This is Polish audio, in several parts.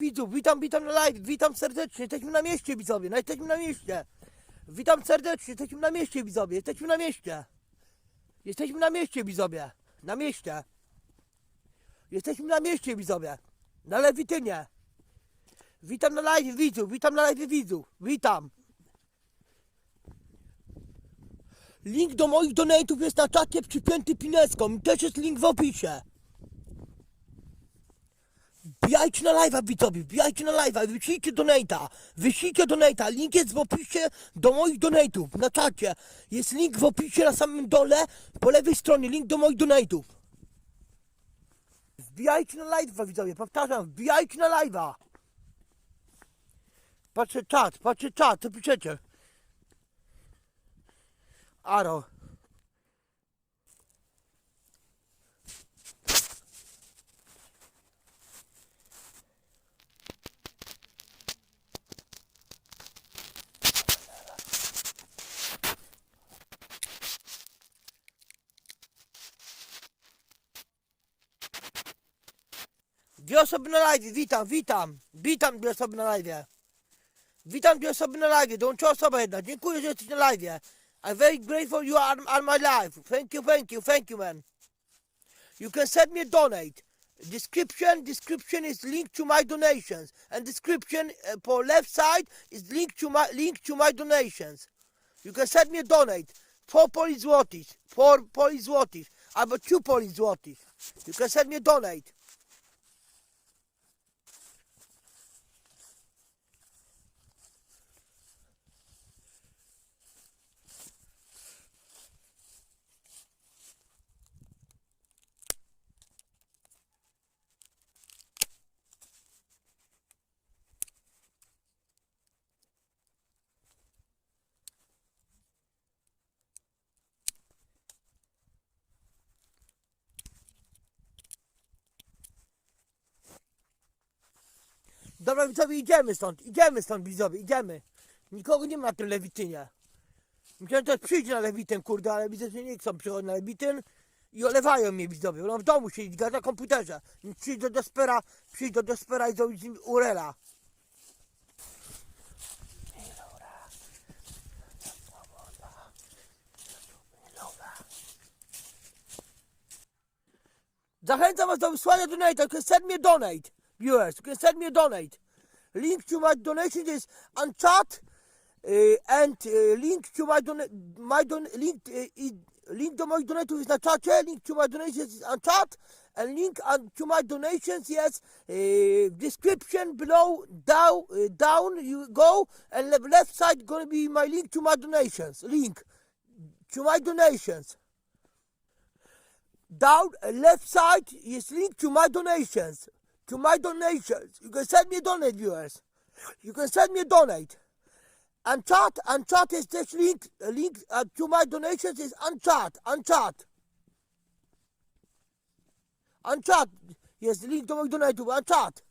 Widzów, witam, witam na live, witam serdecznie, jesteśmy na mieście widzowie, no jesteśmy na mieście. Witam serdecznie, jesteśmy na mieście widzowie, jesteśmy na mieście. Jesteśmy na mieście widzowie, na mieście. Jesteśmy na mieście widzowie, na Lewitynie. Witam na live widzów, witam na live widzów, witam. Link do moich donate'ów jest na czacie przypięty pineską, też jest link w opisie. Wbijajcie na live'a widzowie, wbijajcie na live'a, wyślijcie donata, wyślijcie donata, link jest w opisie do moich donatów, na czacie. Jest link w opisie na samym dole, po lewej stronie, link do moich donatów. Wbijajcie na live'a widzowie, powtarzam, wbijajcie na live'a. Patrzę czat, patrzę czat, co piszecie? Aro. Dwie osoby na live, witam, witam, witam dwie osoby na live. Witam dwie osoby na live, dołączyła osoba jedna, dziękuję, że jesteś na live. I'm very grateful you are on my life. Thank you, thank you, thank you man. You can send me a donate. Description, description is linked to my donations. And description uh, for left side is linked to my link to my donations. You can send me a donate. Four Polish złotych, four Polish złotych, albo two Polish złotych. You can send me a donate. Dobra widzowie, idziemy stąd, idziemy stąd widzowie, idziemy. Nikogo nie ma na tym lewitynie. Myślałem, że przyjdzie na lewityn, kurde, ale widzę, że nie chcą przychodzić na lewityn i olewają mnie widzowie. No w domu siedzieć, gada na komputerze. Przyjdź do Despera, przyjdź do Despera i zrobić Urela. Zachęcam was do wysłania donate. Send me a donate. Viewers, you can send me a donate. Link to my donation is on chat. Uh, and uh, link to my don my don link uh, i- link to my donation is na czacie. Link to my donations is on chat. And link on, to my donations yes uh, description below down uh, down you go and the left side gonna be my link to my donations link to my donations down uh, left side is linked to my donations. To my donations. You can send me a donate, viewers. You can send me a donate. And chat, and chat is this link, link uh, to my donations is unchat, unchat. Unchat. Yes, the link to my donate to unchat.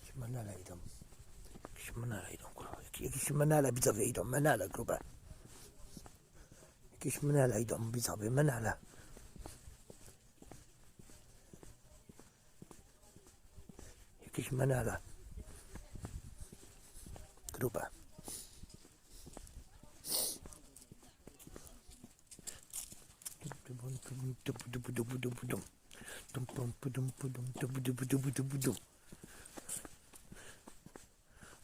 Jakieś menele idą. Kurwa. Jakieś menele widzowie idą, grube. Jakieś menele idą, widzowie, menele. Jakieś menele. Grube.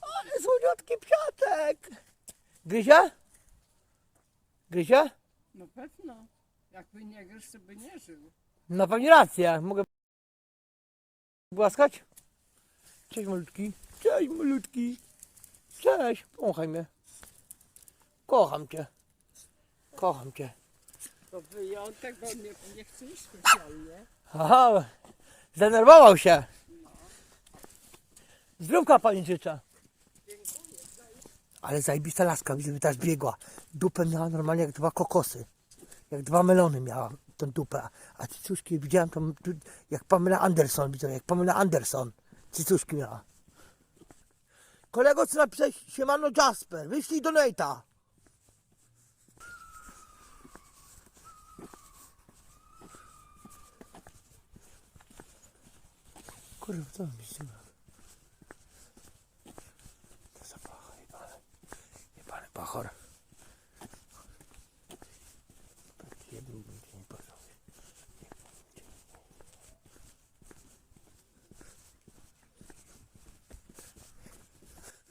Ale słodziutki psiaczek! Gryzie? Gryzie? No pewno. Jakby nie gryźł, to by nie żył. No pewnie rację. Mogę głaskać? Cześć malutki. Cześć malutki. Cześć. Pomachaj mnie. Kocham cię. Kocham cię. To wyjątek, bo nie, nie chce iść specjalnie. Aha. Zdenerwował się. Zdrówka pani życzę. Ale zajebista laska, gdyby też biegła. Dupę miała normalnie jak dwa kokosy. Jak dwa melony miała tą dupę. A cycuszki widziałem tam jak Pamela Anderson, widziałem, jak Pamela Anderson cycuszki miała. Kolego, co napisałeś? Siemano Jasper, wyślij donata. Kurwa, co mi się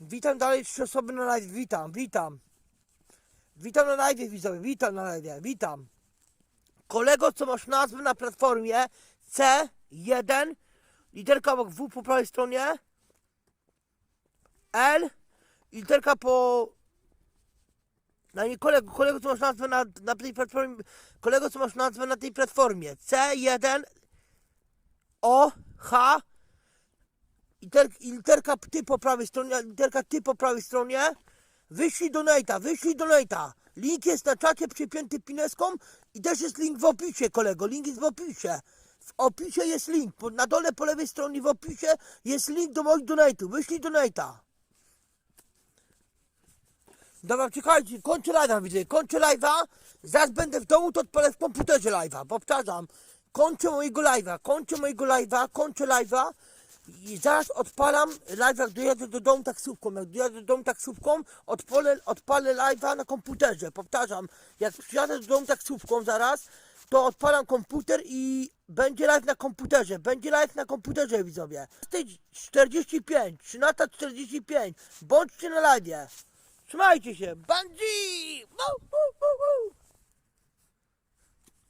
Witam dalej trzy osoby na live. Witam, witam. Witam na live, widzowie. Witam na live. Witam. Kolego, co masz nazwę na platformie C1, literka obok W po prawej stronie, L, literka po... Na nie kolego, kolego, co masz nazwę na, na tej platformie, kolego, co masz nazwę na tej platformie C1, O, H, liter, literka ty po prawej stronie, literka ty po prawej stronie, wyślij donata, wyślij donata. Link jest na czacie przypięty pineską i też jest link w opisie, kolego. Link jest w opisie. W opisie jest link. Na dole po lewej stronie w opisie jest link do moich donate'ów. Wyślij donata. Dobra, czekajcie, kończę live'a, widzę. Kończę live'a. Zaraz będę w domu, to odpalę w komputerze live'a. Powtarzam. Kończę mojego live'a, kończę mojego live'a, kończę live'a. I zaraz odpalam live, jak dojadę do domu taksówką. Jak dojadę do domu taksówką, odpalę, odpalę live'a na komputerze. Powtarzam, jak przyjadę do domu taksówką zaraz, to odpalam komputer i będzie live na komputerze. Będzie live na komputerze, widzowie. 45, 13.45. Bądźcie na live. Trzymajcie się. Bandzi!